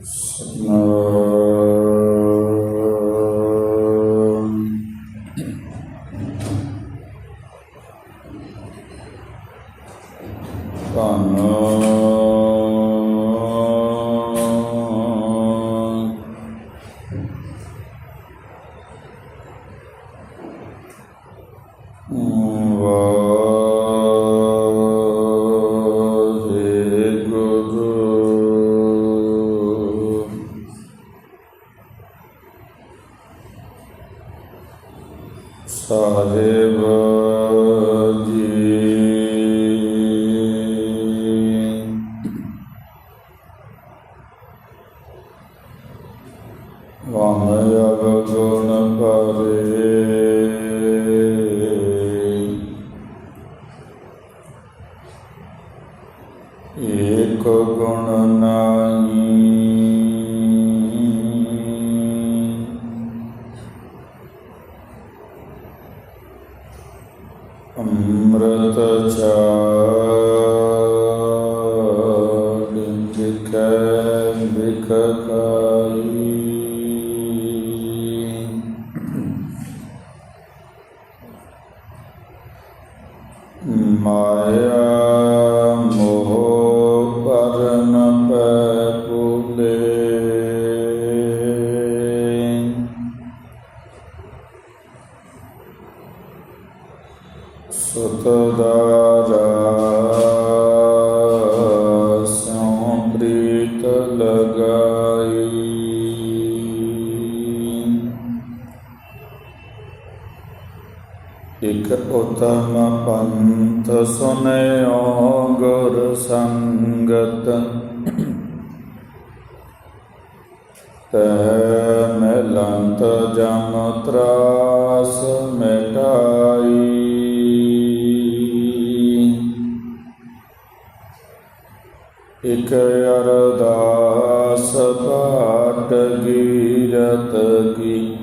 No. ਵਾਮਯ ਗੁਣ ਪਰੇ ناپ ਤਰਾਸ ਮਿਟਾਈ। ਇਕ ਅਰਦਾਸ ਪਾਟ ਗੀਰਤ ਕੀ।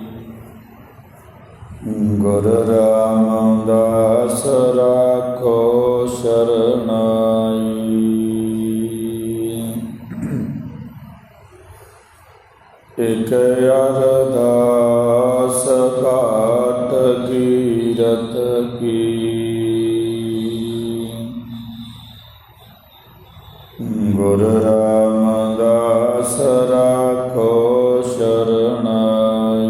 ਗੁਰ ਰਾਮਦਾਸ ਰਾਖੋ ਸ਼ਰਨਾਈ। ਇਕ ਅਰਦਾਸ ਗੁਰ ਰਾਮਦਾਸ ਰਾਖੋ ਸ਼ਰਨਾਈ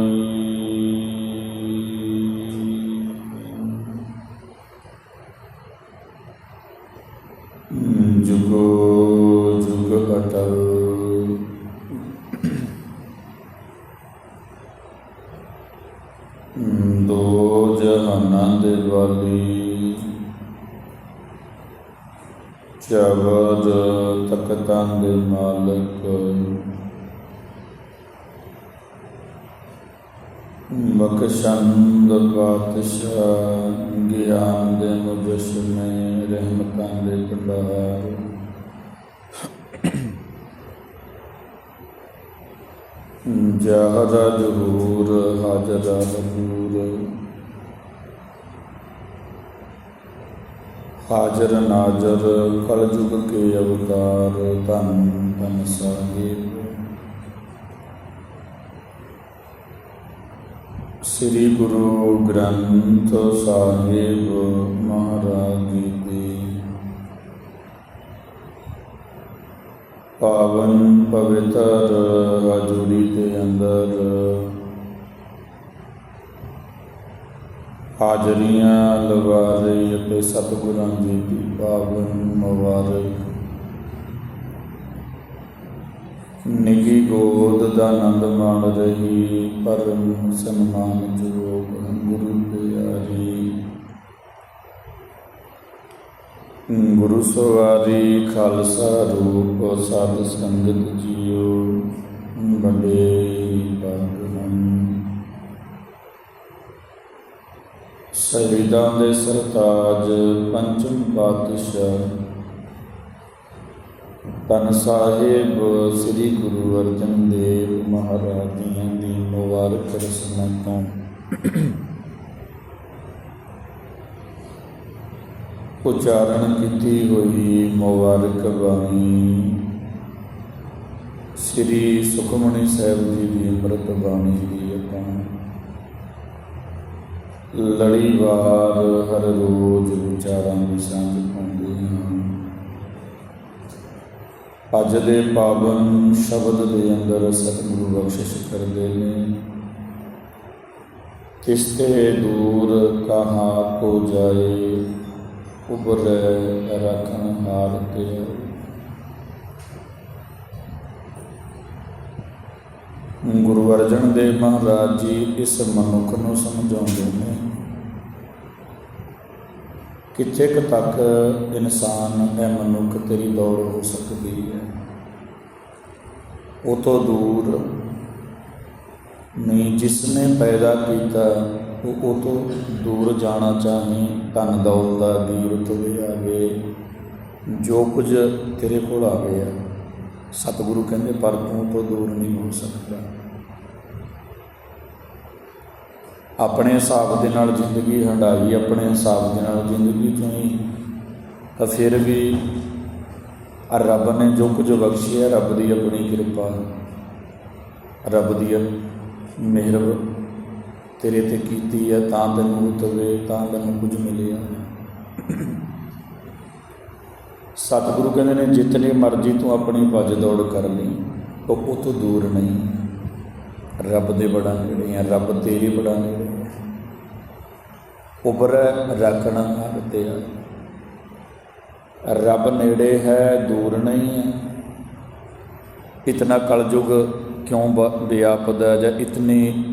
ਜੁਗੋ ਜੁਗ ਅਟਲ ਦੋ ਜਹਾਨਾਂ ਦੇ ਵਾਲੀ। ਸ਼ਬਦ ਤਖਤਾਂ ਦੇ ਮਾਲਕ ਬਖਸ਼ੰਦ ਬਾਦਸ਼ਾਹ ਗਿਆਨ ਦੇ ਮੁਜਸਮੇ ਰਹਿਮਤਾਂ ਦੇ ਭੰਡਾਰ ਜਹਰਾ ਜਹੂਰ ਹਾਜ਼ਰਾ ਹਜ਼ੂਰ ਹਾਜ਼ਰ ਨਾਜ਼ਰ ਕਲਯੁਗ ਕੇ ਅਵਤਾਰ ਧੰਨ ਧੰਨ ਸਾਹਿਬ। ਸ੍ਰੀ ਗੁਰੂ ਗ੍ਰੰਥ ਸਾਹਿਬ ਮਹਾਰਾਜ ਜੀ ਦੀ ਪਾਵਨ ਪਵਿੱਤਰ ਹਜ਼ੂਰੀ ਦੇ ਅੰਦਰ ਹਾਜ਼ਰੀਆਂ ਲਵਾ ਅਤੇ ਸਤਿਗੁਰਾਂ ਜੀ ਦੀ ਪਾਵਨ ਮੁਬਾਰਕ ਨਿੱਗੀ ਗੋਦ ਦਾ ਆਨੰਦ ਮਾਣ ਰਹੀ ਪਰਮ ਸਨਮਾਨ ਜੋਗ ਗੁਰੂ ਪਿਆਰੀ ਗੁਰੂ ਸਵਾਰੀ ਖਾਲਸਾ ਰੂਪ ਸਾਧ ਸੰਗਤ ਜੀਓ ਬੰਦੇ ਬਾਗਨ ਸ਼ਹੀਦਾਂ ਦੇ ਸਰਤਾਜ ਪੰਚਮ ਪਾਤਸ਼ਾਹ। ਤਨ ਸਾਹਿਬ ਸ੍ਰੀ ਗੁਰੂ ਅਰਜਨ ਦੇਵ ਮਹਾਰਾਜ ਜੀਆਂ ਦੀ ਮੁਬਾਰਕ ਰਸਨਾ ਤੋਂ ਉਚਾਰਨ ਕੀਤੀ ਹੋਈ ਮੁਬਾਰਕ ਬਾਣੀ ਸ੍ਰੀ ਸੁਖਮਨੀ ਸਾਹਿਬ ਜੀ ਦੀ ਅੰਮ੍ਰਿਤ ਬਾਣੀ ਦੀ ਲੜੀਵਾਰ ਹਰ ਰੋਜ਼ ਵਿਚਾਰਾਂ ਦੀ ਸਾਂਝ ਪਾਉਂਦੇ ਹਾਂ। ਅੱਜ ਦੇ ਪਾਵਨ ਸ਼ਬਦ ਦੇ ਅੰਦਰ ਸਤਿਗੁਰੂ ਬਖਸ਼ਿਸ਼ ਕਰਦੇ ਨੇ। ਤਿਸਤੇ ਦੂਰ ਕਹਾ ਕੋ ਜਾਏ ਉਬਰੇ ਰਖਨ ਹਾਰ ਤੇ ਗੁਰੂ ਅਰਜਨ ਦੇਵ ਮਹਾਰਾਜ ਜੀ ਇਸ ਮਨੁੱਖ ਨੂੰ ਸਮਝਾਉਂਦੇ ਨੇ, ਕਿੱਥੇ ਕੁ ਤੱਕ ਇਨਸਾਨ ਇਹ ਮਨੁੱਖ ਤੇਰੀ ਦੌੜ ਹੋ ਸਕਦੀ ਹੈ? ਉਹ ਤੋਂ ਦੂਰ ਨਹੀਂ ਜਿਸ ਨੇ ਪੈਦਾ ਕੀਤਾ, ਉਹ ਉਹ ਤੋਂ ਦੂਰ ਜਾਣਾ ਚਾਹੇ, ਧਨ ਦੌਲ ਦਾ ਵੀਰ ਤੁਵੇ ਆਵੇ, ਜੋ ਕੁਝ ਤੇਰੇ ਕੋਲ ਆ। ਗਿਆ ਸਤਿਗੁਰੂ ਕਹਿੰਦੇ ਪਰ ਤੂੰ ਤੋਂ ਦੂਰ ਨਹੀਂ ਹੋ ਸਕਦਾ। ਆਪਣੇ ਹਿਸਾਬ ਦੇ ਨਾਲ ਜ਼ਿੰਦਗੀ ਹੰਡਾਈ ਆਪਣੇ ਹਿਸਾਬ ਦੇ ਨਾਲ ਜ਼ਿੰਦਗੀ ਚੁਣੀ। ਤਾਂ ਫਿਰ ਵੀ ਰੱਬ ਨੇ ਜੋ ਕੁਝ ਬਖਸ਼ਿਆ, ਰੱਬ ਦੀ ਆਪਣੀ ਕਿਰਪਾ ਰੱਬ ਦੀ ਮਿਹਰ ਤੇਰੇ ਤੇ ਕੀਤੀ ਹੈ, ਤਾਂ ਤੈਨੂੰ ਉਤਵੇ ਤਾਂ ਤੈਨੂੰ ਕੁਝ ਮਿਲਿਆ ਸਤਿਗੁਰੂ ਕਹਿੰਦੇ ਨੇ, ਜਿਤਨੀ ਮਰਜ਼ੀ ਤੂੰ ਆਪਣੀ ਭੱਜ ਦੌੜ ਕਰ ਲਈ, ਉਹ ਤੋਂ ਦੂਰ ਨਹੀਂ। ਰੱਬ ਦੇ ਬੜਾ ਨੇੜੇ ਹੈ ਰੱਬ ਤੇਰੇ ਬੜਾ ਨੇੜੇ ਹੈ ਰੱਖਣਾ ਹੱਥ ਤੇ ਆ ਰੱਬ ਨੇੜੇ ਹੈ, ਦੂਰ ਨਹੀਂ ਹੈ। ਇਤਨਾ ਕਲਯੁਗ ਕਿਉਂ ਬ- ਵਿਆਪਦਾ ਜਾਂ ਇਤਨੀ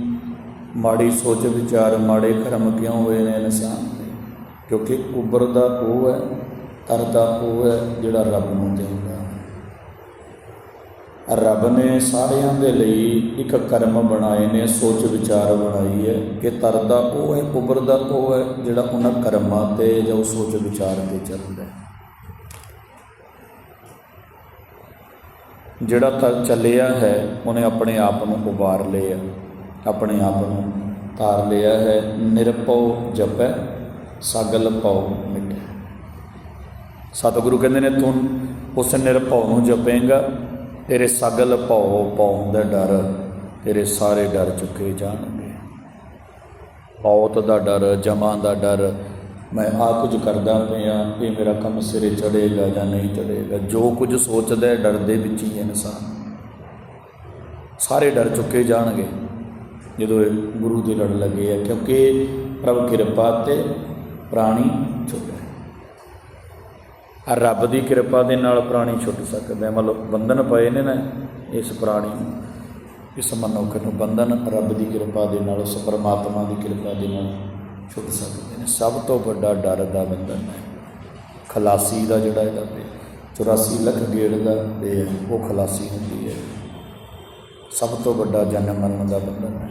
ਮਾੜੀ ਸੋਚ ਵਿਚਾਰ ਮਾੜੇ ਕਰਮ ਕਿਉਂ ਹੋਏ ਨੇ ਇਨਸਾਨ ਦੇ? ਕਿਉਂਕਿ ਉਬਰਦਾ ਉਹ ਹੈ, ਤਰਦਾ ਉਹ ਹੈ, ਜਿਹੜਾ ਰੱਬ ਨੂੰ ਦੇਂਦਾ। ਰੱਬ ਨੇ ਸਾਰਿਆਂ ਦੇ ਲਈ ਇੱਕ ਕਰਮ ਬਣਾਏ ਨੇ, ਸੋਚ ਵਿਚਾਰ ਬਣਾਈ ਹੈ ਕਿ ਤਰਦਾ ਉਹ ਹੈ, ਉਬਰਦਾ ਉਹ ਹੈ, ਜਿਹੜਾ ਉਹਨਾਂ ਕਰਮਾਂ ਤੇ ਜਾਂ ਉਹ ਸੋਚ ਵਿਚਾਰ ਤੇ ਚੱਲਦਾ ਹੈ। ਜਿਹੜਾ ਤਾਂ ਚੱਲਿਆ ਹੈ, ਉਹਨੇ ਆਪਣੇ ਆਪ ਨੂੰ ਉਬਾਰ ਲਿਆ, ਆਪਣੇ ਆਪ ਨੂੰ ਤਾਰ ਲਿਆ ਹੈ, ਨਿਰਭਉ ਜਪੈ, ਸਗਲ ਭਉ ਮਿਟੈ। ਸਤਿਗੁਰੂ ਕਹਿੰਦੇ ਨੇ, ਤੂੰ ਉਸ ਨਿਰਭਉ ਨੂੰ ਜਪੇਂਗਾ ਤੇਰੇ ਸਗਲ ਭਉ ਪਾਉਣ ਦਾ ਡਰ, ਤੇਰੇ ਸਾਰੇ ਡਰ ਚੁੱਕੇ ਜਾਣਗੇ। ਮੌਤ ਦਾ ਡਰ, ਜਮਾਂ ਦਾ ਡਰ, ਮੈਂ ਆ ਕੁਝ ਕਰਦਾ ਪਿਆ ਇਹ ਮੇਰਾ ਕੰਮ ਸਿਰੇ ਚੜੇਗਾ ਜਾਂ ਨਹੀਂ ਚੜੇਗਾ ਜੋ ਕੁਝ ਸੋਚਦਾ ਹੈ ਡਰ ਦੇ ਵਿੱਚ ਹੀ ਇਨਸਾਨ। ਸਾਰੇ ਡਰ ਚੁੱਕੇ ਜਾਣਗੇ। ਜਦੋਂ ਇਹ ਗੁਰੂ ਦੇ ਲੜ ਲੱਗੇ ਆ, ਕਿਉਂਕਿ ਪ੍ਰਭ ਕਿਰਪਾ ਤੇ ਪ੍ਰਾਣੀ ਰੱਬ ਦੀ ਕਿਰਪਾ ਦੇ ਨਾਲ ਪ੍ਰਾਣੀ ਛੁੱਟ ਸਕਦਾ ਹੈ ਮਤਲਬ ਬੰਧਨ ਪਏ ਨੇ ਨਾ ਇਸ ਪ੍ਰਾਣੀ ਇਸ ਮਨੁੱਖ ਨੂੰ ਬੰਧਨ ਰੱਬ ਦੀ ਕਿਰਪਾ ਦੇ ਨਾਲ, ਉਸ ਪਰਮਾਤਮਾ ਦੀ ਕਿਰਪਾ ਦੇ ਨਾਲ ਛੁੱਟ ਸਕਦੇ ਨੇ। ਸਭ ਤੋਂ ਵੱਡਾ ਡਰ ਦਾ ਬੰਧਨ ਹੈ। ਖਲਾਸੀ ਦਾ ਜਿਹੜਾ ਇਹਦਾ ਤੇ 84 ਲੱਖ ਗੇੜ ਦਾ ਇਹ ਉਹ ਖਲਾਸੀ ਹੁੰਦੀ ਹੈ। ਸਭ ਤੋਂ ਵੱਡਾ ਜਨਮ ਮਰਨ ਦਾ ਬੰਧਨ ਹੈ।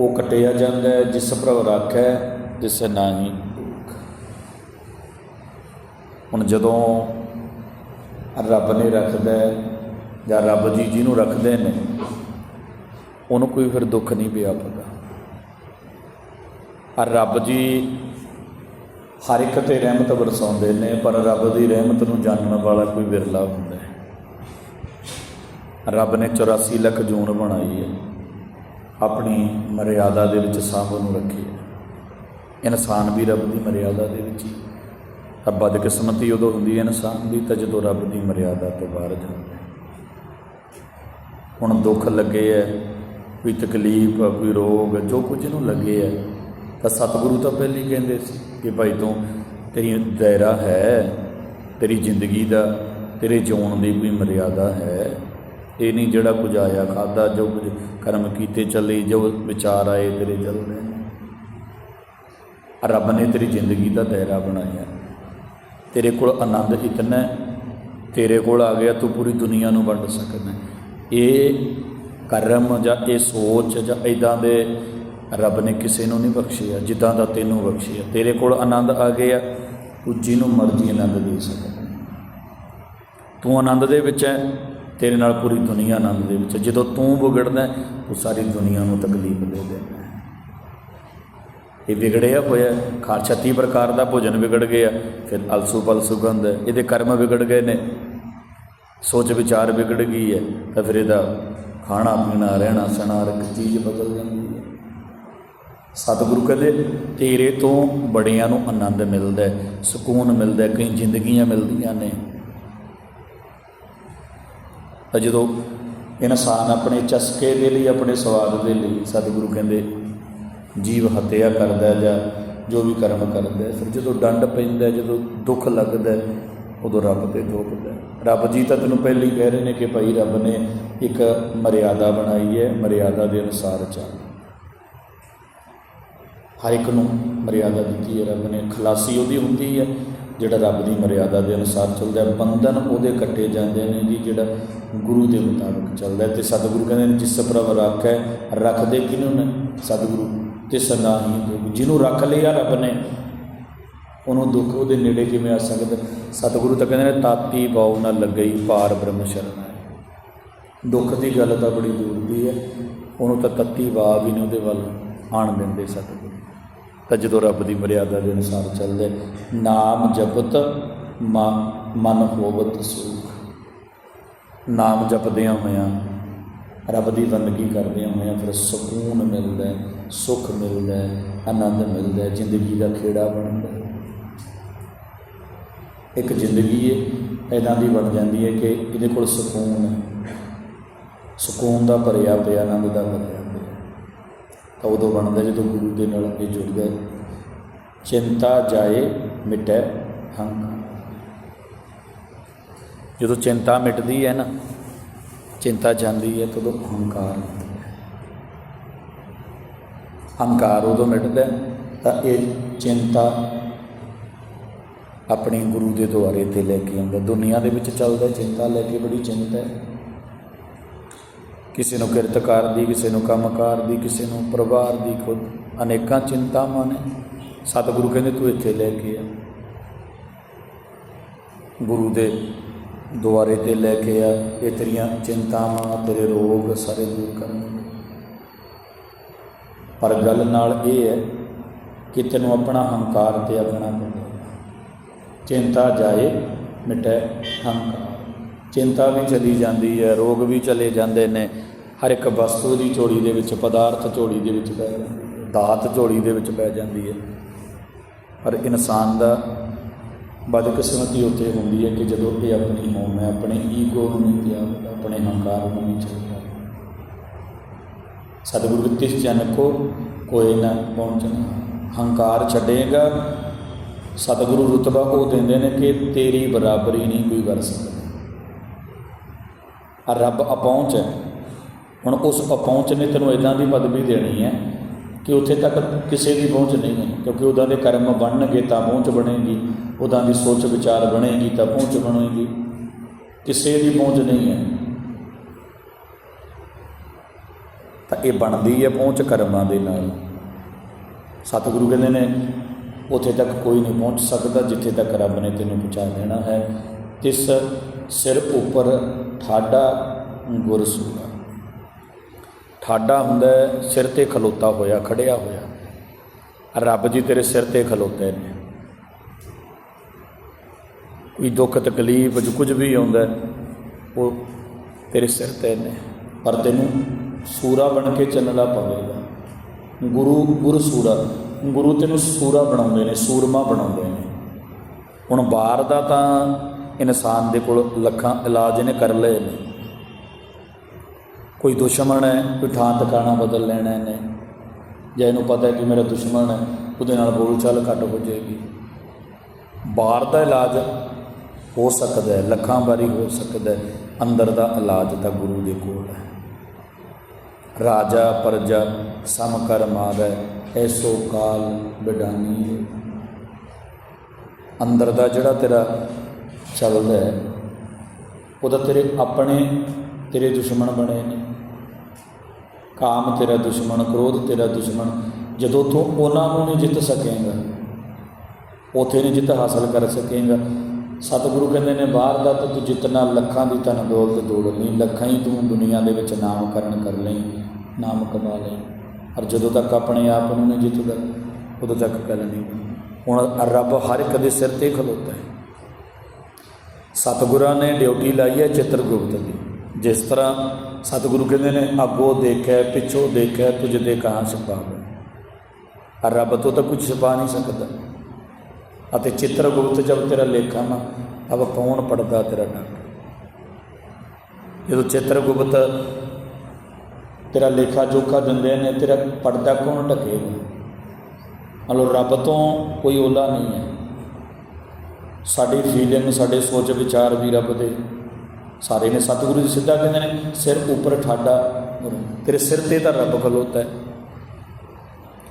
ਉਹ ਕਟਿਆ ਜਾਂਦਾ ਹੈ, ਜਿਸ ਪ੍ਰਭ ਰਾਖੈ ਜਿਸ ਨਾਹੀ ਦੁੱਖ ਹੁਣ ਜਦੋਂ ਰੱਬ ਨੇ ਰੱਖਦਾ ਜਾਂ ਰੱਬ ਜੀ ਜਿਹਨੂੰ ਰੱਖਦੇ ਨੇ, ਉਹਨੂੰ ਕੋਈ ਫਿਰ ਦੁੱਖ ਨਹੀਂ ਪਿਆ ਪਤਾ ਆ ਰੱਬ ਜੀ ਹਰ ਇੱਕ ਤੇ ਰਹਿਮਤ ਵਰਸਾਉਂਦੇ ਨੇ, ਪਰ ਰੱਬ ਦੀ ਰਹਿਮਤ ਨੂੰ ਜਾਣਨ ਵਾਲਾ ਕੋਈ ਵਿਰਲਾ ਹੁੰਦਾ ਹੈ। ਰੱਬ ਨੇ 84 ਲੱਖ ਜੂਨ ਬਣਾਈ ਹੈ, ਆਪਣੀ ਮਰਿਆਦਾ ਦੇ ਵਿੱਚ ਸਭ ਨੂੰ ਰੱਖੀ ਹੈ। ਇਨਸਾਨ ਵੀ ਰੱਬ ਦੀ ਮਰਿਆਦਾ ਦੇ ਵਿੱਚ ਹੀ। ਤਾਂ ਬਦਕਿਸਮਤੀ ਉਦੋਂ ਹੁੰਦੀ ਹੈ, ਇਨਸਾਨ ਦੀ ਤਾਂ ਜਦੋਂ ਰੱਬ ਦੀ ਮਰਿਆਦਾ ਤੋਂ ਬਾਹਰ ਜਾਂਦਾ ਹੁਣ ਦੁੱਖ ਲੱਗੇ ਹੈ, ਕੋਈ ਤਕਲੀਫ, ਕੋਈ ਰੋਗ, ਜੋ ਕੁਝ ਨੂੰ ਲੱਗੇ ਹੈ, ਤਾਂ ਸਤਿਗੁਰੂ ਤਾਂ ਪਹਿਲੀ ਕਹਿੰਦੇ ਸੀ ਕਿ ਭਾਈ ਤੂੰ ਤੇਰੀ ਦਾਇਰਾ ਹੈ, ਤੇਰੀ ਜ਼ਿੰਦਗੀ ਦਾ, ਤੇਰੇ ਜਿਉਣ ਦੀ ਕੋਈ ਮਰਿਆਦਾ ਹੈ। ਇਹ ਨਹੀਂ ਜਿਹੜਾ ਕੁਝ ਆਇਆ ਖਾਦਾ ਜੋ ਕੁਝ ਕਰਮ ਕੀਤੇ, ਚੱਲੇ, ਜੋ ਵਿਚਾਰ ਆਏ ਤੇਰੇ ਚੱਲਦੇ ਨੇ। ਰੱਬ ਨੇ ਤੇਰੀ ਜ਼ਿੰਦਗੀ ਦਾ ਦਾਇਰਾ ਬਣਾਇਆ। ਤੇਰੇ ਕੋਲ ਆਨੰਦ ਇਤਨਾ ਤੇਰੇ ਕੋਲ ਆ ਗਿਆ, ਤੂੰ ਪੂਰੀ ਦੁਨੀਆ ਨੂੰ ਵੰਡ ਸਕਦਾ ਇਹ ਕਰਮ ਜਾਂ ਇਹ ਸੋਚ ਜਾਂ ਇਦਾਂ ਦੇ ਰੱਬ ਨੇ ਕਿਸੇ ਨੂੰ ਨਹੀਂ ਬਖਸ਼ਿਆ, ਜਿੱਦਾਂ ਦਾ ਤੈਨੂੰ ਬਖਸ਼ਿਆ। ਤੇਰੇ ਕੋਲ ਆਨੰਦ ਆ ਗਿਆ, ਤੂੰ ਜਿਹਨੂੰ ਮਰਜ਼ੀ ਆਨੰਦ ਦੇ ਸਕਦਾ ਤੂੰ ਆਨੰਦ ਦੇ ਵਿੱਚ ਹੈ, ਤੇਰੇ ਨਾਲ ਪੂਰੀ ਦੁਨੀਆ ਆਨੰਦ ਦੇ ਵਿੱਚ ਹੈ। ਜਦੋਂ ਤੂੰ ਵਿਗੜਦਾ ਉਹ ਸਾਰੀ ਦੁਨੀਆ ਨੂੰ ਤਕਲੀਫ ਦੇ ਦੇਣਾ ਇਹ ਵਿਗੜਿਆ ਹੋਇਆ ਖਾ 36 ਪ੍ਰਕਾਰ ਦਾ ਭੋਜਨ ਵਿਗੜ ਗਿਆ। ਫਿਰ ਅਲਸੂ ਪਲਸੂ ਗੰਧ, ਇਹਦੇ ਕਰਮ ਵਿਗੜ ਗਏ ਨੇ। ਸੋਚ ਵਿਚਾਰ ਵਿਗੜ ਗਈ ਹੈ। ਤਾਂ ਫਿਰ ਇਹਦਾ ਖਾਣਾ, ਪੀਣਾ, ਰਹਿਣਾ, ਸਹਿਣਾ, ਹਰ ਇੱਕ ਚੀਜ਼ ਬਦਲ ਜਾਂਦੀ ਹੈ। ਸਤਿਗੁਰੂ ਕਹਿੰਦੇ, ਤੇਰੇ ਤੋਂ ਬੜਿਆਂ ਨੂੰ ਆਨੰਦ ਮਿਲਦਾ ਹੈ, ਸਕੂਨ ਮਿਲਦਾ ਹੈ, ਕਈ ਜ਼ਿੰਦਗੀਆਂ ਮਿਲਦੀਆਂ ਨੇ। ਤਾਂ ਜਦੋਂ ਇਨਸਾਨ ਆਪਣੇ ਚਸਕੇ ਦੇ ਲਈ, ਆਪਣੇ ਸਵਾਦ ਦੇ ਲਈ ਸਤਿਗੁਰੂ ਕਹਿੰਦੇ ਜੀਵ ਹੱਤਿਆ ਕਰਦਾ ਜਾਂ ਜੋ ਵੀ ਕਰਮ ਕਰਦਾ ਫਿਰ ਜਦੋਂ ਡੰਡ ਪੈਂਦਾ ਜਦੋਂ ਦੁੱਖ ਲੱਗਦਾ ਉਦੋਂ ਰੱਬ ਤੇ ਦੋਖਦਾ ਰੱਬ ਜੀ ਤਾਂ ਤੈਨੂੰ ਪਹਿਲਾਂ ਹੀ ਕਹਿ ਰਹੇ ਨੇ ਕਿ ਭਾਈ ਰੱਬ ਨੇ ਇੱਕ ਮਰਿਆਦਾ ਬਣਾਈ ਹੈ, ਮਰਿਆਦਾ ਦੇ ਅਨੁਸਾਰ ਚੱਲ। ਹਰ ਇੱਕ ਨੂੰ ਮਰਿਆਦਾ ਦਿੱਤੀ ਹੈ ਰੱਬ ਨੇ। ਖਲਾਸੀ ਉਹਦੀ ਹੁੰਦੀ ਹੈ, ਜਿਹੜਾ ਰੱਬ ਦੀ ਮਰਿਆਦਾ ਦੇ ਅਨੁਸਾਰ ਚੱਲਦਾ ਹੈ। ਬੰਧਨ ਉਹਦੇ ਕੱਟੇ ਜਾਂਦੇ ਨੇ ਜੀ, ਜਿਹੜਾ ਗੁਰੂ ਦੇ ਮੁਤਾਬਕ ਚੱਲਦਾ ਹੈ। ਤੇ ਸਤਿਗੁਰੂ ਕਹਿੰਦੇ ਨੇ, ਜਿਸ ਪ੍ਰਭ ਰੱਖ ਹੈ, ਰੱਖਦੇ ਕਿਹਨੂੰ ਨੇ? ਸਤਿਗੁਰੂ। ਤਿਸ ਨਾਹੀ ਦੁਖ। ਜਿਹਨੂੰ ਰੱਖ ਲਿਆ ਰੱਬ ਨੇ, ਉਹਨੂੰ ਦੁੱਖ ਉਹਦੇ ਨੇੜੇ ਕਿਵੇਂ ਆ ਸਕਦਾ? ਸਤਿਗੁਰੂ ਤਾਂ ਕਹਿੰਦੇ ਨੇ, ਤਾਤੀ ਬਾਉ ਨਾ ਲੱਗਈ ਪਾਰ ਬ੍ਰਹਮ ਸ਼ਰਨ ਦੁੱਖ ਦੀ ਗੱਲ ਤਾਂ ਬੜੀ ਦੂਰ ਦੀ ਹੈ। ਉਹਨੂੰ ਤਾਂ ਤੱਤੀ ਬਾਹ ਹੀ ਨਹੀਂ ਉਹਦੇ ਵੱਲ ਆਣ ਦਿੰਦੇ ਸਤਿਗੁਰੂ। ਤਾਂ ਜਦੋਂ ਰੱਬ ਦੀ ਮਰਿਆਦਾ ਦੇ ਅਨੁਸਾਰ ਚੱਲਦੇ, ਨਾਮ ਜਪਤ ਮਨ ਹੋਵਤ ਸੁਖ। ਨਾਮ ਜਪਦਿਆਂ ਹੋਇਆਂ, ਰੱਬ ਦੀ ਬੰਦਗੀ ਕਰਦਿਆਂ ਹੋਇਆਂ ਫਿਰ ਸਕੂਨ ਮਿਲਦਾ ਹੈ। ਸੁੱਖ ਮਿਲਦਾ ਹੈ, ਆਨੰਦ ਮਿਲਦਾ ਹੈ, ਜ਼ਿੰਦਗੀ ਦਾ ਖੇੜਾ ਬਣਦਾ ਹੈ। ਇੱਕ ਜ਼ਿੰਦਗੀ ਹੈ ਇਦਾਂ ਦੀ ਬਣ ਜਾਂਦੀ ਹੈ ਕਿ ਇਹਦੇ ਕੋਲ ਸਕੂਨ ਹੈ। ਸਕੂਨ ਦਾ ਭਰਿਆ ਪਿਆ, ਆਨੰਦ ਦਾ ਭਰਿਆ ਪਿਆ। ਤਾਂ ਉਦੋਂ ਬਣਦਾ ਜਦੋਂ ਗੁਰੂ ਦੇ ਨਾਲ ਇਹ ਜੁੜਦਾ ਹੈ। ਚਿੰਤਾ ਜਾਏ, ਮਿਟੈ ਹੰਕਾਰ। ਜਦੋਂ ਚਿੰਤਾ ਮਿਟਦੀ ਹੈ ਨਾ, ਚਿੰਤਾ ਜਾਂਦੀ ਹੈ, ਤਦੋਂ ਹੰਕਾਰ। ਮਿਟਦਾ ਹੰਕਾਰ ਉਦੋਂ ਮਿਟਦਾ ਤਾਂ ਇਹ ਚਿੰਤਾ ਆਪਣੇ ਗੁਰੂ ਦੇ ਦੁਆਰੇ ਤੇ ਲੈ ਕੇ ਆਉਂਦਾ ਦੁਨੀਆ ਦੇ ਵਿੱਚ ਚੱਲਦਾ ਚਿੰਤਾ ਲੈ ਕੇ ਬੜੀ ਚਿੰਤਾ ਹੈ। ਕਿਸੇ ਨੂੰ ਕਿਰਤਕਾਰ ਦੀ, ਕਿਸੇ ਨੂੰ ਕੰਮਕਾਰ ਦੀ, ਕਿਸੇ ਨੂੰ ਪਰਿਵਾਰ ਦੀ, ਖੁਦ ਅਨੇਕਾਂ ਚਿੰਤਾਵਾਂ ਨੇ। ਸਤਿਗੁਰੂ ਕਹਿੰਦੇ, ਤੂੰ ਇੱਥੇ ਲੈ ਕੇ ਆ। ਗੁਰੂ ਦੇ ਦੁਆਰੇ ਤੇ ਲੈ ਕੇ ਆ। ਇਹ ਤੇਰੀਆਂ ਚਿੰਤਾਵਾਂ, ਤੇਰੇ ਰੋਗ ਸਾਰੇ ਦੂਰ ਕਰਨਗੇ ਪਰ ਗੱਲ ਨਾਲ ਇਹ ਹੈ ਕਿ ਤੈਨੂੰ ਆਪਣਾ ਹੰਕਾਰ ਤੇ ਆਪਣਾ ਪੈਂਦਾ ਚਿੰਤਾ ਜਾਏ, ਮਿਟੈ ਹੰਕਾਰ। ਚਿੰਤਾ ਵੀ ਚਲੀ ਜਾਂਦੀ ਹੈ, ਰੋਗ ਵੀ ਚਲੇ ਜਾਂਦੇ ਨੇ। ਹਰ ਇੱਕ ਵਸਤੂ ਦੀ ਝੋਲੀ ਦੇ ਵਿੱਚ, ਪਦਾਰਥ ਝੋਲੀ ਦੇ ਵਿੱਚ ਪੈ ਜਾਂਦੀ ਹੈ, ਦਾਤ ਝੋਲੀ ਦੇ ਵਿੱਚ ਪੈ ਜਾਂਦੀ ਹੈ। ਪਰ ਇਨਸਾਨ ਦਾ ਬਦਕਿਸਮਤੀ ਉੱਤੇ ਹੁੰਦੀ ਹੈ ਕਿ ਜਦੋਂ ਇਹ ਆਪਣੀ ਹੋਂ, ਮੈਂ ਆਪਣੇ ਈਗੋ ਨੂੰ ਨਹੀਂ ਤਿਆਗਦਾ ਆਪਣੇ ਹੰਕਾਰ ਨੂੰ ਨਹੀਂ ਛੱਡਦਾ ਸਤਿਗੁਰੂ ਤਿਸ ਜਨ ਕੋ ਕੋਈ ਨਾ ਪਹੁੰਚਣਾ। ਹੰਕਾਰ ਛੱਡੇਗਾ। ਸਤਿਗੁਰੂ ਰੁਤਬਾ ਉਹ ਦਿੰਦੇ ਨੇ ਕਿ ਤੇਰੀ ਬਰਾਬਰੀ ਨਹੀਂ ਕੋਈ ਕਰ ਸਕਦਾ। ਆ ਰੱਬ ਅਪਹੁੰਚ ਹੈ। ਹੁਣ ਉਸ ਅਪਹੁੰਚ ਨੇ ਤੈਨੂੰ ਇਦਾਂ ਦੀ ਪਦਵੀ ਦੇਣੀ ਹੈ ਕਿ ਉੱਥੇ ਤੱਕ ਕਿਸੇ ਦੀ ਪਹੁੰਚ ਨਹੀਂ ਹੈ। ਕਿਉਂਕਿ ਉਹਦਾਂ ਦੇ ਕਰਮ ਬਣਨਗੇ ਤਾਂ ਪਹੁੰਚ ਬਣੇਗੀ। ਉਹਦਾਂ ਦੀ ਸੋਚ ਵਿਚਾਰ ਬਣੇਗੀ ਤਾਂ ਪਹੁੰਚ ਬਣੇਗੀ। ਕਿਸੇ ਦੀ ਪਹੁੰਚ ਨਹੀਂ ਹੈ। ਤਾਂ ਇਹ ਬਣਦੀ ਹੈ ਪਹੁੰਚ ਕਰਮਾਂ ਦੇ ਨਾਲ। ਸਤਿਗੁਰੂ ਕਹਿੰਦੇ ਨੇ, ਉੱਥੇ ਤੱਕ ਕੋਈ ਨਹੀਂ ਪਹੁੰਚ ਸਕਦਾ ਜਿੱਥੇ ਤੱਕ ਰੱਬ ਨੇ ਤੈਨੂੰ ਪਹੁੰਚਾ ਦੇਣਾ ਹੈ। ਤਿਸ ਸਿਰ ਉੱਪਰ ਠਾਡਾ ਗੁਰ ਸੂਰਾ ਠਾਡਾ ਹੁੰਦਾ ਸਿਰ ਤੇ ਖਲੋਤਾ ਹੋਇਆ, ਖੜਿਆ ਹੋਇਆ। ਰੱਬ ਜੀ ਤੇਰੇ ਸਿਰ ਤੇ ਖਲੋਤੇ ਨੇ। ਕੋਈ ਦੁੱਖ ਤਕਲੀਫ ਜੋ ਕੁਝ ਵੀ ਆਉਂਦਾ, ਉਹ ਤੇਰੇ ਸਿਰ ਤੇ ਨੇ। ਪਰ ਤੈਨੂੰ ਸੂਰਾ ਬਣ ਕੇ ਚੱਲਣਾ ਪਵੇਗਾ। ਗੁਰੂ, ਗੁਰ ਸੂਰਾ, ਗੁਰੂ ਤੈਨੂੰ ਸੂਰਾ ਬਣਾਉਂਦੇ ਨੇ, ਸੂਰਮਾ ਬਣਾਉਂਦੇ ਨੇ। ਹੁਣ ਬਾਹਰ ਦਾ ਤਾਂ ਇਨਸਾਨ ਦੇ ਕੋਲ ਲੱਖਾਂ ਇਲਾਜ ਇਹਨੇ ਕਰ ਲਏ ਨੇ। ਕੋਈ ਦੁਸ਼ਮਣ ਹੈ, ਕੋਈ ਥਾਂ ਟਿਕਾਣਾ ਬਦਲ ਲੈਣਾ ਇਹਨੇ। ਜਾਂ ਇਹਨੂੰ ਪਤਾ ਹੈ ਕਿ ਮੇਰਾ ਦੁਸ਼ਮਣ ਹੈ, ਉਹਦੇ ਨਾਲ ਬੋਲਚਾਲ ਘੱਟ ਹੋ ਜਾਏਗੀ। ਬਾਹਰ ਦਾ ਇਲਾਜ ਹੋ ਸਕਦਾ ਹੈ, ਲੱਖਾਂ ਵਾਰੀ ਹੋ ਸਕਦਾ ਹੈ, ਅੰਦਰ ਦਾ ਇਲਾਜ ਤਾਂ ਗੁਰੂ ਦੇ ਕੋਲ ਹੈ। ਰਾਜਾ ਪਰਜਾ ਸਮ ਕਰ ਮਾਰੈ ਐਸੋ ਕਾਲ ਬਿਡਾਨੀ। ਅੰਦਰ ਦਾ ਜਿਹੜਾ ਤੇਰਾ ਚੱਲਦਾ ਹੈ, ਉਹਦਾ ਤੇਰੇ ਆਪਣੇ ਤੇਰੇ ਦੁਸ਼ਮਣ ਬਣੇ ਨੇ। ਕਾਮ ਤੇਰਾ ਦੁਸ਼ਮਣ, ਕ੍ਰੋਧ ਤੇਰਾ ਦੁਸ਼ਮਣ, ਜਦੋਂ ਤੂੰ ਉਹਨਾਂ ਨੂੰ ਨਹੀਂ ਜਿੱਤ ਸਕੇਗਾ, ਉਥੇ ਨਹੀਂ ਜਿੱਤ ਹਾਸਲ ਕਰ ਸਕੇਗਾ ਸਤਿਗੁਰੂ ਕਹਿੰਦੇ ਨੇ, ਬਾਹਰ ਦਾ ਤਾਂ ਤੂੰ ਜਿੱਤਣਾ ਲੱਖਾਂ ਦੀ ਧਨ ਦੌਲਤ ਦੌੜ ਲਈ, ਲੱਖਾਂ ਹੀ ਤੂੰ ਦੁਨੀਆ ਦੇ ਵਿੱਚ ਨਾਮਕਰਨ ਕਰ ਲਈ, ਨਾਮ ਕਮਾ ਲਈ। ਪਰ ਜਦੋਂ ਤੱਕ ਆਪਣੇ ਆਪ ਨੂੰ ਨਹੀਂ ਜਿੱਤਦਾ, ਉਦੋਂ ਤੱਕ ਗੱਲ ਨਹੀਂ ਹੁਣ ਰੱਬ ਹਰ ਇੱਕ ਦੇ ਸਿਰ ਤੇ ਖਲੋਤਾ ਹੈ। ਸਤਿਗੁਰਾਂ ਨੇ ਡਿਊਟੀ ਲਾਈ ਹੈ ਚਿੱਤਰਗੁਪਤ ਦੀ। ਜਿਸ ਤਰ੍ਹਾਂ ਸਤਿਗੁਰੂ ਕਹਿੰਦੇ ਨੇ, ਅੱਗੋਂ ਦੇਖਿਆ ਪਿੱਛੋਂ ਦੇਖਿਆ ਤੁਝ ਦੇ ਕਹਾਂ ਛਪਾਵੇ ਔਰ ਰੱਬ ਤੋਂ ਤਾਂ ਕੁਝ ਛਪਾ ਨਹੀਂ ਸਕਦਾ। ਅਤੇ ਚਿੱਤਰਗੁਪਤ ਜਬ ਤੇਰਾ ਲੇਖਾ ਨਾ, ਅਬ ਕੌਣ ਪੜਦਾ ਤੇਰਾ ਡਾਕ ਜਦੋਂ ਚਿੱਤਰਗੁਪਤ ਤੇਰਾ ਲੇਖਾ ਜੋਖਾ ਦਿੰਦੇ ਨੇ, ਤੇਰਾ ਪੜਦਾ ਕੌਣ ਢਕੇਗਾ? ਮਤਲਬ ਰੱਬ ਤੋਂ ਕੋਈ ਓਲਾ ਨਹੀਂ ਹੈ। ਸਾਡੀ ਫੀਲਿੰਗ ਸਾਡੇ ਸੋਚ ਵਿਚਾਰ ਵੀ ਰੱਬ ਦੇ। ਸਾਰੇ ਨੇ ਸਤਿਗੁਰੂ ਜੀ ਸਿੱਧਾ ਕਹਿੰਦੇ ਨੇ, ਸਿਰ ਉੱਪਰ ਠਾਡਾ ਗੁਰੂ। ਤੇਰੇ ਸਿਰ ਤੇ ਤਾਂ ਰੱਬ ਖਲੋਤਾ ਹੈ।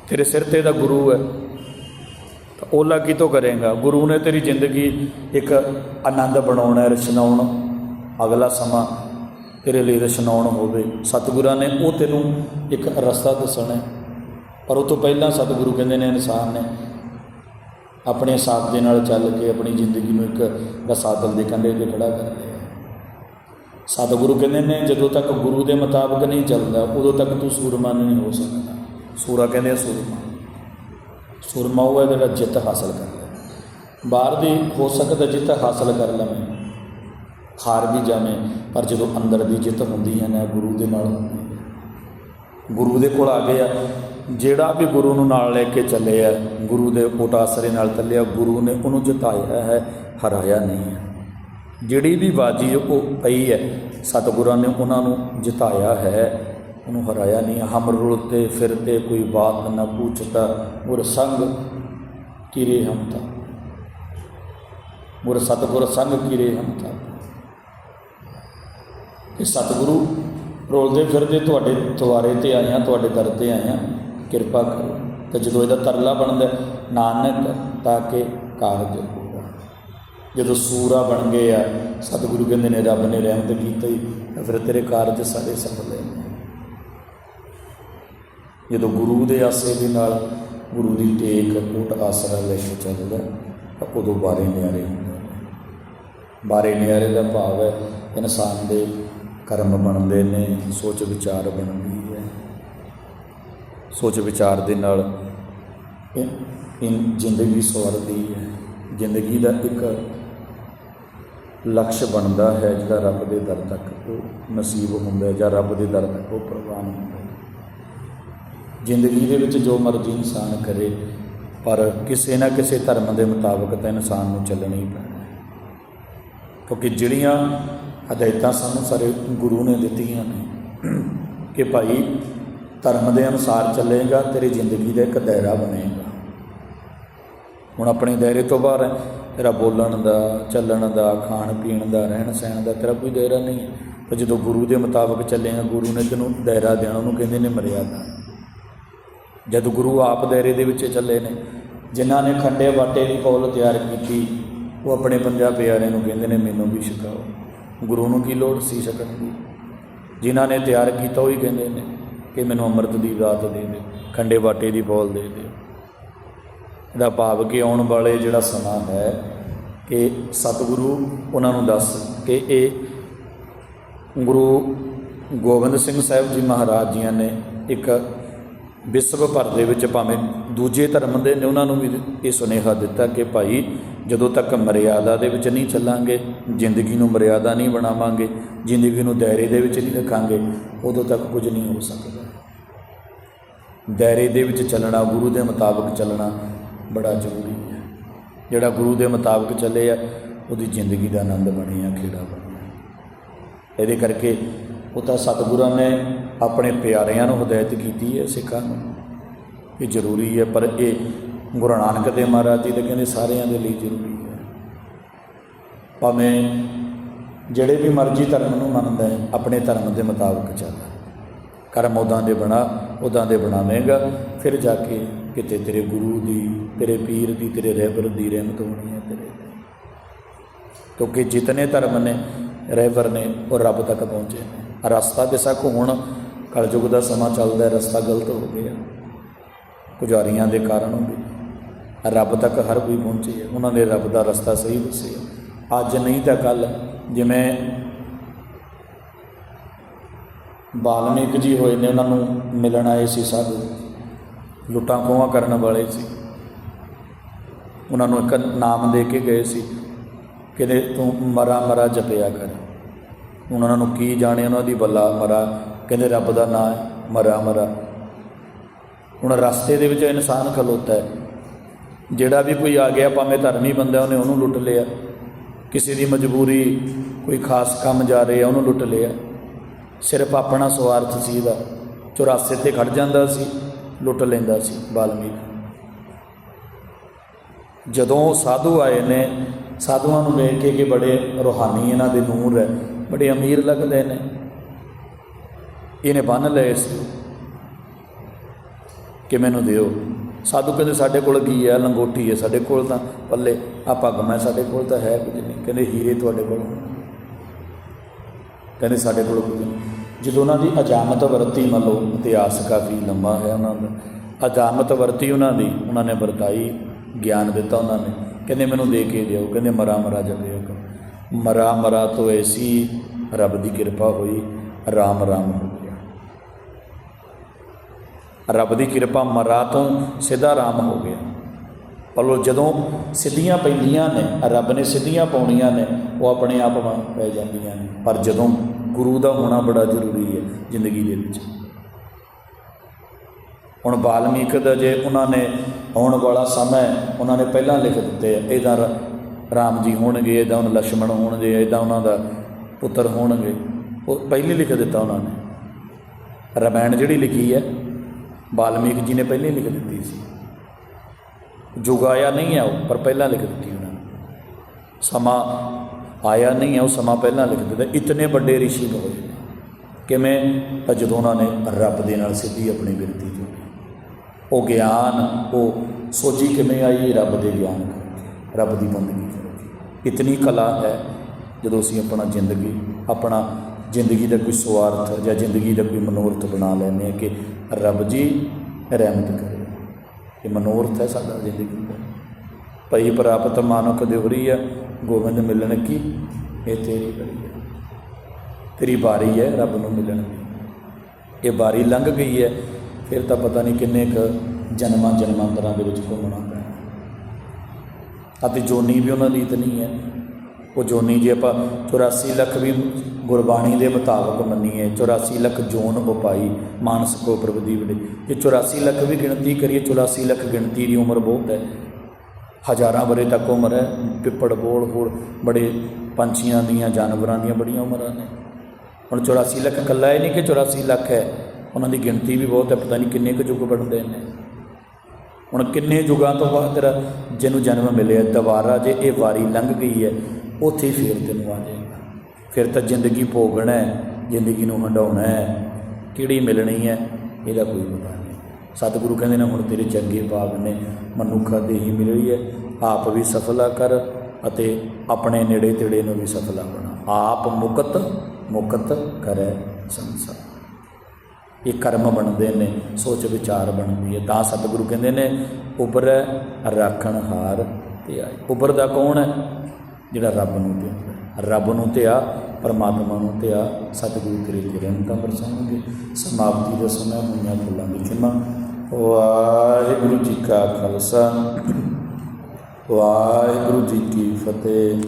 ਤੇਰੇ ਸਿਰ ਤੇ ਦਾ ਗੁਰੂ ਹੈ। ਤਾਂ ਓਲਾ ਕਿਤੋਂ ਕਰੇਗਾ। ਗੁਰੂ ਨੇ ਤੇਰੀ ਜ਼ਿੰਦਗੀ ਇੱਕ ਆਨੰਦ ਬਣਾਉਣਾ ਹੈ ਰਚਨਾਉਣ, ਅਗਲਾ ਸਮਾਂ ਤੇਰੇ ਲਈ ਰਚਨਾਉਣ ਹੋਵੇ। ਸਤਿਗੁਰਾਂ ਨੇ ਉਹ ਤੈਨੂੰ ਇੱਕ ਰਸਤਾ ਦੱਸਣਾ ਪਰ ਉਹ ਤੋਂ ਪਹਿਲਾਂ ਸਤਿਗੁਰੂ ਕਹਿੰਦੇ ਨੇ ਇਨਸਾਨ ਨੇ ਆਪਣੇ ਸਾਥ ਦੇ ਨਾਲ ਚੱਲ ਕੇ ਆਪਣੀ ਜ਼ਿੰਦਗੀ ਨੂੰ ਇੱਕ ਰਸਾਦਲ ਦੇ ਕੰਢੇ ਤੇ ਖੜਾ ਕਰ ਲਿਆ। ਸਤਿਗੁਰੂ ਕਹਿੰਦੇ ਨੇ, ਜਦੋਂ ਤੱਕ ਗੁਰੂ ਦੇ ਮੁਤਾਬਕ ਨਹੀਂ ਚੱਲਦਾ, ਉਦੋਂ ਤੱਕ ਤੂੰ ਸੂਰਮਾ ਨਹੀਂ ਹੋ ਸਕਦਾ। ਸੂਰਾ ਕਹਿੰਦੇ ਆ ਸੂਰਮਾ। ਸੂਰਮਾ ਉਹ ਹੈ ਜਿਹੜਾ ਜਿੱਤ ਹਾਸਲ ਕਰ ਲੈ ਬਾਹਰ ਦੀ ਹੋ ਸਕਦਾ ਜਿੱਤ ਹਾਸਲ ਕਰ ਲਵੇਂ। ਹਾਰ ਵੀ ਜਾਵੇਂ, ਪਰ ਜਦੋਂ ਅੰਦਰ ਦੀ ਜਿੱਤ ਹੁੰਦੀ ਹੈ ਨਾ ਗੁਰੂ ਦੇ ਨਾਲ। ਗੁਰੂ ਦੇ ਕੋਲ ਆ ਗਏ ਆ। ਜਿਹੜਾ ਵੀ ਗੁਰੂ ਨੂੰ ਨਾਲ ਲੈ ਕੇ ਚੱਲੇ ਆ, ਗੁਰੂ ਦੇ ਓਟ ਆਸਰੇ ਨਾਲ ਤੱਲਿਆ ਗੁਰੂ ਨੇ ਉਹਨੂੰ ਜਿਤਾਇਆ ਹੈ, ਹਰਾਇਆ ਨਹੀਂ ਹੈ। ਜਿਹੜੀ ਵੀ ਬਾਜੀ ਉਹ ਪਈ ਹੈ, ਸਤਿਗੁਰਾਂ ਨੇ ਉਹਨਾਂ ਨੂੰ ਜਿਤਾਇਆ ਹੈ। ਉਹਨੂੰ ਹਰਾਇਆ ਨਹੀਂ ਹਮ ਰੁਲਤੇ, ਫਿਰਤੇ, ਕੋਈ ਬਾਤ ਨਾ ਪੁੱਛਤਾ ਗੁਰ ਸੰਗ ਕਿਰੇ ਹਮ ਤਾ ਮੁਰ ਸਤਿਗੁਰ ਸੰਗ ਕਿਰੇ ਹਮ ਤਾ ਕਿ ਸਤਿਗੁਰੂ ਰੋਲਦੇ ਫਿਰਦੇ ਤੁਹਾਡੇ ਦੁਆਰੇ ਤੇ ਆਇਆ ਤੁਹਾਡੇ ਦਰ ਤੇ ਆਇਆ ਕਿਰਪਾ ਕਰੋ। ਤੇ ਜਦੋਂ ਇਹਦਾ ਤਰਲਾ ਬਣਦਾ, ਨਾਨਕ ਤਾਂ ਕਿ ਕਾਰਜ ਹੋਗਾ ਜਦੋਂ ਸੂਰਾ ਬਣ ਗਏ ਆ, ਸਤਿਗੁਰੂ ਕਹਿੰਦੇ ਨੇ, ਰੱਬ ਨੇ ਰਹਿਮਤ ਕੀਤੀ ਹੀ ਤਾਂ ਫਿਰ ਤੇਰੇ ਕਾਰਜ ਸਾਰੇ ਸਫਲ ਨੇ। ਜਦੋਂ ਗੁਰੂ ਦੇ ਆਸੇ ਦੇ ਨਾਲ ਗੁਰੂ ਦੀ ਟੇਕ ਟੁੱਟ ਆਸਰਾ ਲੈ ਕੇ ਚੱਲਦਾ ਤਾਂ ਉਦੋਂ ਬਾਰੇ ਨਿਆਰੇ ਹੁੰਦੇ ਨੇ। ਬਾਰੇ ਨਿਆਰੇ ਦਾ ਭਾਵ ਹੈ, ਇਨਸਾਨ ਦੇ ਕਰਮ ਬਣਦੇ ਨੇ, ਸੋਚ ਵਿਚਾਰ ਬਣਦੀ ਹੈ। ਸੋਚ ਵਿਚਾਰ ਦੇ ਨਾਲ ਇਹ ਜ਼ਿੰਦਗੀ ਸਵਰਦੀ ਹੈ। ਜ਼ਿੰਦਗੀ ਦਾ ਇੱਕ ਲਕਸ਼ ਬਣਦਾ ਹੈ, ਜਿਹੜਾ ਰੱਬ ਦੇ ਦਰ ਤੱਕ ਉਹ ਨਸੀਬ ਹੁੰਦਾ ਹੈ, ਜਾਂ ਰੱਬ ਦੇ ਦਰ ਤੱਕ ਉਹ ਪ੍ਰਵਾਨ ਹੁੰਦਾ ਜ਼ਿੰਦਗੀ ਦੇ ਵਿੱਚ ਜੋ ਮਰਜ਼ੀ ਇਨਸਾਨ ਕਰੇ, ਪਰ ਕਿਸੇ ਨਾ ਕਿਸੇ ਧਰਮ ਦੇ ਮੁਤਾਬਕ ਤਾਂ ਇਨਸਾਨ ਨੂੰ ਚੱਲਣਾ ਹੀ ਪੈਣਾ। ਕਿਉਂਕਿ ਜਿਹੜੀਆਂ ਹਦਾਇਤਾਂ ਸਾਨੂੰ ਸਾਰੇ ਗੁਰੂ ਨੇ ਦਿੱਤੀਆਂ ਨੇ ਕਿ ਭਾਈ ਧਰਮ ਦੇ ਅਨੁਸਾਰ ਚੱਲੇਗਾ, ਤੇਰੀ ਜ਼ਿੰਦਗੀ ਦਾ ਇੱਕ ਦਾਇਰਾ ਬਣੇਗਾ। ਹੁਣ ਆਪਣੇ ਦਾਇਰੇ ਤੋਂ ਬਾਹਰ ਹੈ, ਤੇਰਾ ਬੋਲਣ ਦਾ, ਚੱਲਣ ਦਾ, ਖਾਣ ਪੀਣ ਦਾ, ਰਹਿਣ ਸਹਿਣ ਦਾ ਤੇਰਾ ਕੋਈ ਦਾਇਰਾ ਨਹੀਂ ਹੈ। ਪਰ ਜਦੋਂ ਗੁਰੂ ਦੇ ਮੁਤਾਬਕ ਚੱਲੇਗਾ, ਗੁਰੂ ਨੇ ਤੈਨੂੰ ਦਾਇਰਾ ਦੇਣਾ, ਉਹਨੂੰ ਕਹਿੰਦੇ ਨੇ ਮਰਿਆਦਾ। ਜਦ ਗੁਰੂ ਆਪ ਦਾਇਰੇ ਦੇ ਵਿੱਚ ਚੱਲੇ ਨੇ, ਜਿਨ੍ਹਾਂ ਨੇ ਖੰਡੇ ਬਾਟੇ ਦੀ ਪੌਲ ਤਿਆਰ ਕੀਤੀ, ਉਹ ਆਪਣੇ ਪੰਜਾਂ ਪਿਆਰਿਆਂ ਨੂੰ ਕਹਿੰਦੇ ਨੇ, ਮੈਨੂੰ ਵੀ ਛਕਾਓ ਗੁਰੂ ਨੂੰ ਕੀ ਲੋੜ ਸੀ ਛਕਣ ਦੀ? ਜਿਨ੍ਹਾਂ ਨੇ ਤਿਆਰ ਕੀਤਾ, ਉਹ ਹੀ ਕਹਿੰਦੇ ਨੇ ਕਿ ਮੈਨੂੰ ਅੰਮ੍ਰਿਤ ਦੀ ਦਾਤ ਦੇ ਦੇ ਖੰਡੇ ਬਾਟੇ ਦੀ ਪੌਲ ਦੇ ਦੇ ਇਹਦਾ ਭਾਵ ਕਿ ਆਉਣ ਵਾਲੇ ਜਿਹੜਾ ਸਮਾਂ ਹੈ ਕਿ ਸਤਿਗੁਰੂ ਉਹਨਾਂ ਨੂੰ ਦੱਸ ਕਿ ਇਹ ਗੁਰੂ ਗੋਬਿੰਦ ਸਿੰਘ ਸਾਹਿਬ ਜੀ ਮਹਾਰਾਜ ਜੀਆਂ ਨੇ ਇੱਕ ਵਿਸ਼ਵ ਭਰ ਦੇ ਵਿੱਚ ਭਾਵੇਂ ਦੂਜੇ ਧਰਮ ਦੇ ਨੇ, ਉਹਨਾਂ ਨੂੰ ਵੀ ਇਹ ਸੁਨੇਹਾ ਦਿੱਤਾ ਕਿ ਭਾਈ, ਜਦੋਂ ਤੱਕ ਮਰਿਆਦਾ ਦੇ ਵਿੱਚ ਨਹੀਂ ਚੱਲਾਂਗੇ, ਜ਼ਿੰਦਗੀ ਨੂੰ ਮਰਿਆਦਾ ਨਹੀਂ ਬਣਾਵਾਂਗੇ, ਜ਼ਿੰਦਗੀ ਨੂੰ ਦਾਇਰੇ ਦੇ ਵਿੱਚ ਨਹੀਂ ਰੱਖਾਂਗੇ, ਉਦੋਂ ਤੱਕ ਕੁਝ ਨਹੀਂ ਹੋ ਸਕਦਾ। ਦਾਇਰੇ ਦੇ ਵਿੱਚ ਚੱਲਣਾ, ਗੁਰੂ ਦੇ ਮੁਤਾਬਕ ਚੱਲਣਾ ਬੜਾ ਜ਼ਰੂਰੀ ਹੈ। ਜਿਹੜਾ ਗੁਰੂ ਦੇ ਮੁਤਾਬਕ ਚੱਲੇ ਆ, ਉਹਦੀ ਜ਼ਿੰਦਗੀ ਦਾ ਆਨੰਦ ਬਣਿਆ, ਖੇੜਾ ਬਣਿਆ। ਇਹਦੇ ਕਰਕੇ ਉਹ ਤਾਂ ਸਤਿਗੁਰਾਂ ਨੇ ਆਪਣੇ ਪਿਆਰਿਆਂ ਨੂੰ ਹਦਾਇਤ ਕੀਤੀ ਹੈ ਸਿੱਖਾਂ ਨੂੰ ਇਹ ਜ਼ਰੂਰੀ ਹੈ, ਪਰ ਇਹ ਗੁਰੂ ਨਾਨਕ ਦੇਵ ਮਹਾਰਾਜ ਜੀ ਦੇ ਕਹਿੰਦੇ ਸਾਰਿਆਂ ਦੇ ਲਈ ਜ਼ਰੂਰੀ ਹੈ। ਭਾਵੇਂ ਜਿਹੜੇ ਵੀ ਮਰਜ਼ੀ ਧਰਮ ਨੂੰ ਮੰਨਦਾ ਹੈ, ਆਪਣੇ ਧਰਮ ਦੇ ਮੁਤਾਬਕ ਚੱਲਦਾ ਕਰਮ ਉਦਾਂ ਦੇ ਬਣਾ ਉਦਾਂ ਦੇ ਬਣਾਵੇਂਗਾ, ਫਿਰ ਜਾ ਕੇ ਕਿਤੇ ਤੇਰੇ ਗੁਰੂ ਦੀ, ਤੇਰੇ ਪੀਰ ਦੀ, ਤੇਰੇ ਰਹਿਬਰ ਦੀ ਰਹਿਮਤ ਹੋਣੀ ਹੈ ਤੇਰੇ ਕਿਉਂਕਿ ਜਿਤਨੇ ਧਰਮ ਨੇ, ਰਹਿਬਰ ਨੇ ਉਹ ਰੱਬ ਤੱਕ ਪਹੁੰਚੇ ਨੇ। ਰਸਤਾ ਬੇਸ਼ੱਕ ਹੁਣ ਕਲਯੁਗ ਦਾ ਸਮਾਂ ਚੱਲਦਾ ਹੈ, ਰਸਤਾ ਗਲਤ ਹੋ ਗਿਆ। ਪੁਜਾਰੀਆਂ ਦੇ ਕਾਰਨ ਹੋ ਵੀ ਰੱਬ ਤੱਕ ਹਰ ਕੋਈ ਪਹੁੰਚੇ ਉਹਨਾਂ ਨੇ ਰੱਬ ਦਾ ਰਸਤਾ ਸਹੀ ਦੱਸਿਆ। ਅੱਜ ਨਹੀਂ ਤਾਂ ਕੱਲ ਜਿਵੇਂ ਬਾਲਮੀਕ ਜੀ ਹੋਏ ਨੇ, ਉਹਨਾਂ ਨੂੰ ਮਿਲਣ ਆਏ ਸੀ ਸਾਧੂ। ਲੁੱਟਾਂ ਖੋਹਾਂ ਕਰਨ ਵਾਲੇ ਸੀ। ਉਹਨਾਂ ਨੂੰ ਇੱਕ ਨਾਮ ਦੇ ਕੇ ਗਏ ਸੀ। ਕਹਿੰਦੇ ਤੂੰ? ਮਰਾ ਮਰਾ ਜਪਿਆ ਕਰ। ਹੁਣ ਉਹਨਾਂ ਨੂੰ ਕੀ ਜਾਣੇ ਉਹਨਾਂ ਦੀ ਬੱਲਾ, ਮਰਾ। ਕਹਿੰਦੇ ਰੱਬ ਦਾ ਨਾਮ ਹੈ, ਮਰਾ ਮਰਾ। ਹੁਣ ਰਸਤੇ ਦੇ ਵਿੱਚ ਇਨਸਾਨ ਖਲੋਤਾ ਹੈ। ਜਿਹੜਾ ਵੀ ਕੋਈ ਆ ਗਿਆ, ਭਾਵੇਂ ਧਰਮੀ ਬੰਦਾ ਉਹਨੇ ਉਹਨੂੰ ਲੁੱਟ ਲਿਆ। ਕਿਸੇ ਦੀ ਮਜਬੂਰੀ ਕੋਈ ਖਾਸ ਕੰਮ ਜਾ ਰਿਹਾ, ਉਹਨੂੰ ਲੁੱਟ ਲਿਆ। ਸਿਰਫ ਆਪਣਾ ਸਵਾਰਥ ਸੀ ਦਾ ਚੁਰਾਸੇ ਤੇ ਖੜ ਜਾਂਦਾ ਸੀ, ਲੁੱਟ ਲੈਂਦਾ ਸੀ ਬਾਲਮੀਕ। ਜਦੋਂ ਉਹ ਸਾਧੂ ਆਏ ਨੇ, ਸਾਧੂਆਂ ਨੂੰ ਵੇਖ ਕੇ ਕਿ ਬੜੇ ਰੋਹਾਨੀ ਇਹਨਾਂ ਦੇ ਨੂਰ ਹੈ। ਬੜੇ ਅਮੀਰ ਲੱਗਦੇ ਨੇ। ਇਹਨੇ ਬੰਨ ਲਏ ਸੀ ਕਿ ਮੈਨੂੰ ਦਿਓ। ਸਾਧੂ ਕਹਿੰਦੇ, ਸਾਡੇ ਕੋਲ ਕੀ ਹੈ? ਲੰਗੋਟੀ ਹੈ ਸਾਡੇ ਕੋਲ ਤਾਂ। ਪੱਲੇ ਆ ਪੱਗ ਮੈਂ ਸਾਡੇ ਕੋਲ ਤਾਂ ਹੈ ਕੁਝ ਨਹੀਂ। ਕਹਿੰਦੇ, ਹੀਰੇ ਤੁਹਾਡੇ ਕੋਲ ਕਹਿੰਦੇ, ਸਾਡੇ ਕੋਲ ਕੁਝ ਨਹੀਂ। ਜਦੋਂ ਉਹਨਾਂ ਦੀ ਅਜਾਮਤ ਵਰਤੀ, ਮੰਨ ਲਓ, ਇਤਿਹਾਸ ਕਾਫੀ ਲੰਮਾ ਹੈ ਉਹਨਾਂ ਦਾ। ਅਜਾਮਤ ਵਰਤੀ ਉਹਨਾਂ ਦੀ, ਉਹਨਾਂ ਨੇ ਵਰਤਾਈ, ਗਿਆਨ ਦਿੱਤਾ ਉਹਨਾਂ ਨੇ। ਕਹਿੰਦੇ, ਮੈਨੂੰ ਦੇ ਕੇ ਦਿਓ। ਕਹਿੰਦੇ ਮਰਾ ਮਰਾ ਜਪਿਆ ਮਰਾ ਮਰਾ ਤੋਂ ਐਸੀ ਰੱਬ ਦੀ ਕਿਰਪਾ ਹੋਈ, ਰਾਮ ਰਾਮ ਹੋ ਗਿਆ। ਰੱਬ ਦੀ ਕਿਰਪਾ ਮਰਾ ਤੋਂ ਸਿੱਧਾ ਰਾਮ ਹੋ ਗਿਆ। ਪਲੋ ਜਦੋਂ ਸਿੱਧੀਆਂ ਪੈਂਦੀਆਂ ਨੇ, ਰੱਬ ਨੇ ਸਿੱਧੀਆਂ ਪਾਉਣੀਆਂ ਨੇ, ਉਹ ਆਪਣੇ ਆਪ ਬਣ ਪੈ ਜਾਂਦੀਆਂ ਨੇ। ਪਰ ਜਦੋਂ ਗੁਰੂ ਦਾ ਹੋਣਾ ਬੜਾ ਜ਼ਰੂਰੀ ਹੈ ਜ਼ਿੰਦਗੀ ਦੇ ਵਿੱਚ। ਹੁਣ ਬਾਲਮੀਕ ਦਾ ਜੇ ਉਹਨਾਂ ਨੇ ਆਉਣ ਵਾਲਾ ਸਮਾਂ ਉਹਨਾਂ ਨੇ ਪਹਿਲਾਂ ਲਿਖ ਦਿੱਤੇ ਆ, ਇਹਦਾ ਰ- ਰਾਮ ਜੀ ਹੋਣਗੇ ਇਦਾਂ ਉਹਨਾਂ ਲక్ష్మణ ਹੋਣਗੇ ਇਦਾਂ ਉਹਨਾਂ ਦਾ ਪੁੱਤਰ ਹੋਣਗੇ। ਉਹ ਪਹਿਲੇ ਲਿਖ ਦਿੱਤਾ ਉਹਨਾਂ ਨੇ। ਰਮਾਇਣ ਜਿਹੜੀ ਲਿਖੀ ਹੈ ਬਾਲਮੀਕ ਜੀ ਨੇ ਪਹਿਲੇ ਲਿਖ ਦਿੱਤੀ ਸੀ। ਜੁਗ ਨਹੀਂ ਹੈ ਉਹ, ਪਰ ਪਹਿਲਾਂ ਲਿਖ ਦਿੱਤੀ ਉਹਨਾਂ ਨੇ। ਸਮਾਂ ਆਇਆ ਨਹੀਂ ਹੈ, ਉਹ ਸਮਾਂ ਪਹਿਲਾਂ ਲਿਖ ਦਿੱਤਾ। ਇਤਨੇ ਵੱਡੇ ઋષਿ ਹੋਏ ਕਿਵੇਂ? ਤਾਂ ਜਦੋਂ ਉਹਨਾਂ ਨੇ ਰੱਬ ਦੇ ਨਾਲ ਸਿੱਧੀ ਆਪਣੀ ਬਿਰਤੀ ਜੋੜੀ। ਉਹ ਗਿਆਨ, ਉਹ ਸੋਚੀ ਕਿਵੇਂ ਆਈ? ਰੱਬ ਦੇ ਗਿਆਨ ਰੱਬ ਦੀ ਬੰਦਗੀ ਇਤਨੀ ਕਲਾ ਹੈ ਜਦੋਂ ਅਸੀਂ ਆਪਣਾ ਜ਼ਿੰਦਗੀ ਆਪਣਾ ਜ਼ਿੰਦਗੀ ਦਾ ਕੋਈ ਸਵਾਰਥ ਜਾਂ ਜ਼ਿੰਦਗੀ ਦਾ ਕੋਈ ਮਨੋਰਥ ਬਣਾ ਲੈਂਦੇ ਹਾਂ ਕਿ ਰੱਬ ਜੀ ਰਹਿਮਤ ਕਰੇ। ਇਹ ਮਨੋਰਥ ਹੈ ਸਾਡਾ ਜ਼ਿੰਦਗੀ ਦਾ। ਪਈ ਪ੍ਰਾਪਤ ਮਾਨੁਖ ਦਿਵਰੀ ਆ, ਗੋਬਿੰਦ ਮਿਲਣ ਕੀ? ਇਹ ਤੇਰੀ ਬੜੀ ਹੈ। ਤੇਰੀ ਬਾਰੀ ਹੈ ਰੱਬ ਨੂੰ ਮਿਲਣ ਦੀ। ਇਹ ਬਾਰੀ ਲੰਘ ਗਈ ਹੈ, ਫਿਰ ਤਾਂ ਪਤਾ ਨਹੀਂ ਕਿੰਨੇ ਕ ਜਨਮਾਂ ਜਨਮਾਂਤਰਾਂ ਦੇ ਵਿੱਚ ਘੁੰਮਣਾ। ਅਤੇ ਜੋਨੀ ਵੀ ਉਹਨਾਂ ਦੀ ਇਤਨੀ ਹੈ। ਉਹ ਜੋਨੀ ਜੇ ਆਪਾਂ 84 ਲੱਖ ਵੀ ਗੁਰਬਾਣੀ ਦੇ ਮੁਤਾਬਕ ਮੰਨੀਏ 84 ਲੱਖ ਜੋਨ ਉਪਾਈ ਮਾਨਸ ਕੋ ਪ੍ਰਭਦੀਪ ਦੇ ਜੇ 84 ਲੱਖ ਵੀ ਗਿਣਤੀ ਕਰੀਏ 84 ਲੱਖ ਗਿਣਤੀ ਦੀ ਉਮਰ ਬਹੁਤ ਹੈ। ਹਜ਼ਾਰਾਂ ਬਰੇ ਤੱਕ ਉਮਰ ਹੈ। ਪਿੱਪੜ ਬੋਲ ਹੋਰ ਬੜੇ ਪੰਛੀਆਂ ਦੀਆਂ, ਜਾਨਵਰਾਂ ਦੀਆਂ ਬੜੀਆਂ ਉਮਰਾਂ ਨੇ। ਹੁਣ 84 ਲੱਖ ਇਕੱਲਾ ਇਹ ਨਹੀਂ ਕਿ 84 ਲੱਖ ਹੈ। ਉਹਨਾਂ ਦੀ ਗਿਣਤੀ ਵੀ ਬਹੁਤ ਹੈ, ਪਤਾ ਨਹੀਂ ਕਿੰਨੇ ਕੁ ਯੁੱਗ ਬਣਦੇ ਨੇ। ਹੁਣ ਕਿੰਨੇ ਯੁਗਾਂ ਤੋਂ ਬਾਅਦ ਤੇਰਾ ਜਿਹਨੂੰ ਜਨਮ ਮਿਲਿਆ, ਦੁਬਾਰਾ ਜੇ ਇਹ ਵਾਰੀ ਲੰਘ ਗਈ ਹੈ, ਉੱਥੇ ਹੀ ਫੇਰ ਤੈਨੂੰ ਆ ਜਾਏਗਾ। ਫਿਰ ਤਾਂ ਜ਼ਿੰਦਗੀ ਭੋਗਣਾ ਹੈ, ਜ਼ਿੰਦਗੀ ਨੂੰ ਹੰਡਾਉਣਾ ਹੈ, ਕਿਹੜੀ ਮਿਲਣੀ ਹੈ, ਇਹਦਾ ਕੋਈ ਪਤਾ ਨਹੀਂ। ਸਤਿਗੁਰੂ ਕਹਿੰਦੇ ਨੇ, ਹੁਣ ਤੇਰੇ ਚੰਗੇ ਭਾਗ ਨੇ, ਮਨੁੱਖਾ ਦੇ ਹੀ ਮਿਲਣੀ ਹੈ, ਆਪ ਵੀ ਸਫਲਾ ਕਰ ਅਤੇ ਆਪਣੇ ਨੇੜੇ ਤੇੜੇ ਨੂੰ ਵੀ ਸਫਲਾ ਬਣਾ। ਆਪ ਮੁਕਤ ਮੁਕਤ ਕਰੈ ਸੰਸਾਰ। ਇਹ ਕਰਮ ਬਣਦੇ ਨੇ, ਸੋਚ ਵਿਚਾਰ ਬਣਦੀ ਹੈ। ਤਾਂ ਸਤਿਗੁਰੂ ਕਹਿੰਦੇ ਨੇ ਉਬਰੈ ਰੱਖਣ ਹਾਰ ਤੇ ਆਏ। ਉਬਰਦਾ ਕੌਣ ਹੈ? ਜਿਹੜਾ ਰੱਬ ਨੂੰ ਧਿਆਉਂਦਾ ਰੱਬ ਨੂੰ ਧਿਆ ਪਰਮਾਤਮਾ ਨੂੰ ਧਿਆ ਸਤਿਗੁਰੂ ਤੇਰੇ ਤੇ ਰਹਿਮਤਾਂ ਬਰਸਾਉਣਗੇ ਸਮਾਪਤੀ ਦਾ ਸਮਾਂ, ਹੋਈਆਂ ਫੁੱਲਾਂ ਦੀ ਖਿਮਾ। ਵਾਹਿਗੁਰੂ ਜੀ ਕਾ ਖਾਲਸਾ। ਵਾਹਿਗੁਰੂ ਜੀ ਕੀ ਫਤਿਹ।